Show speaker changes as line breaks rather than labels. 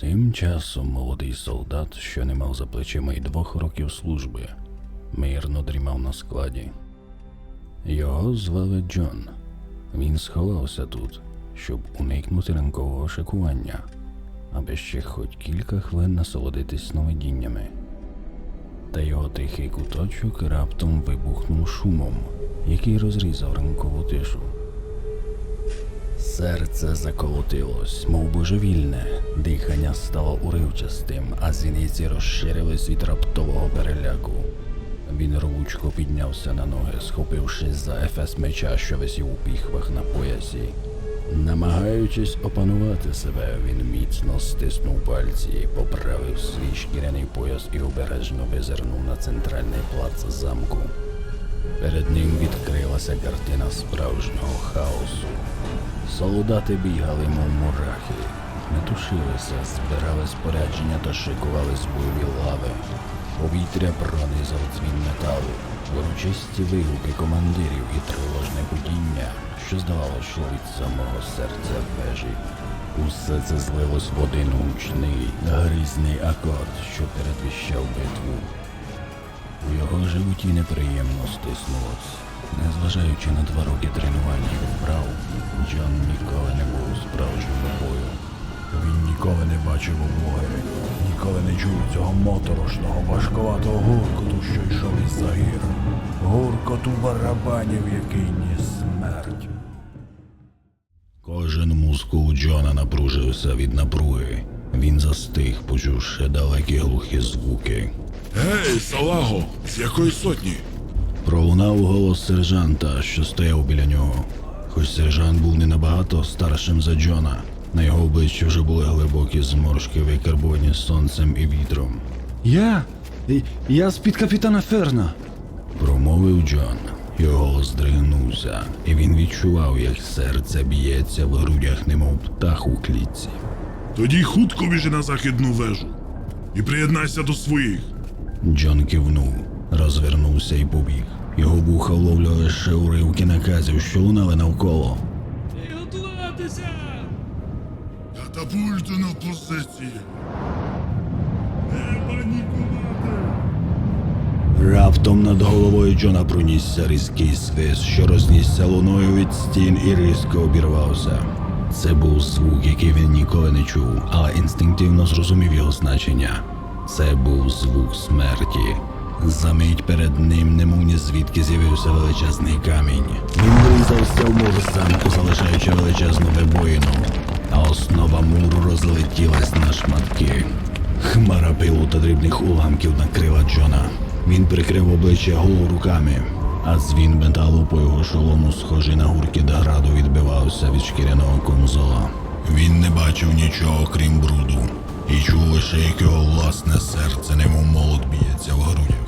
Тим часом молодий солдат, що не мав за плечима й двох років служби, мирно дрімав на складі. Його звали Джон. Він сховався тут, щоб уникнути ранкового шикування, аби ще хоч кілька хвилин насолодитись сновидіннями. Та його тихий куточок раптом вибухнув шумом, який розрізав ранкову тишу. Серце заколотилось, мов божевільне, дихання стало уривчастим, а зіниці розширились від раптового переляку. Він рвучко піднявся на ноги, схопившись за ефес меча, що висів у піхвах на поясі. Намагаючись опанувати себе, він міцно стиснув пальці, поправив свій шкіряний пояс і обережно визирнув на центральний плац замку. Перед ним відкрилася картина справжнього хаосу. Солдати бігали, мов мурахи, метушилися, збирали спорядження та шикувались бойові лави. Повітря пронизав дзвін металу, урочисті вигуки командирів і тривожне будіння, що здавалося, що від самого серця вежі. Усе це злилось в один гучний, грізний акорд, що передвіщав битву. У його животі неприємно стиснулось. Незважаючи на два роки тренування і вправ, Джон ніколи не був у справжньому бою. Він ніколи не бачив облоги, ніколи не чув цього моторошного, важковатого гуркоту, що йшов із загір. Гуркоту барабанів, який ніс смерть. Кожен мускул Джона напружився від напруги. Він застиг, почувши далекі глухі звуки.
Гей, салаго, з якої сотні?
Пролунав голос сержанта, що стояв біля нього. Хоч сержант був не набагато старшим за Джона, на його обличчі вже були глибокі зморшки, викарбовані сонцем і вітром.
Я? Я з-під капітана Ферна.
Промовив Джон. Його голос здригнувся, і він відчував, як серце б'ється в грудях, немов птах у клітці.
Тоді хутко біжи на західну вежу і приєднайся до своїх.
Джон кивнув, розвернувся і побіг. Його вуха вловлювали лише уривки наказів, що лунали навколо.
Готуватися!
Катапульти на позиції. Не панікувати.
Раптом над головою Джона пронісся різкий свист, що рознісся луною від стін і різко обірвався. Це був звук, який він ніколи не чув, але інстинктивно зрозумів його значення. Це був звук смерті. Замить перед ним, немов ні звідки з'явився величезний камінь. Він врізався в мур замку, залишаючи величезну вибоїну, а основа муру розлетілась на шматки. Хмара пилу та дрібних уламків накрила Джона. Він прикрив обличчя голову руками, а дзвін металу по його шолому, схожий на гуркіт граду, відбивався від шкіряного конзола. Він не бачив нічого, крім бруду, і чув лише, як його власне серце, немов молот б'ється в грудях.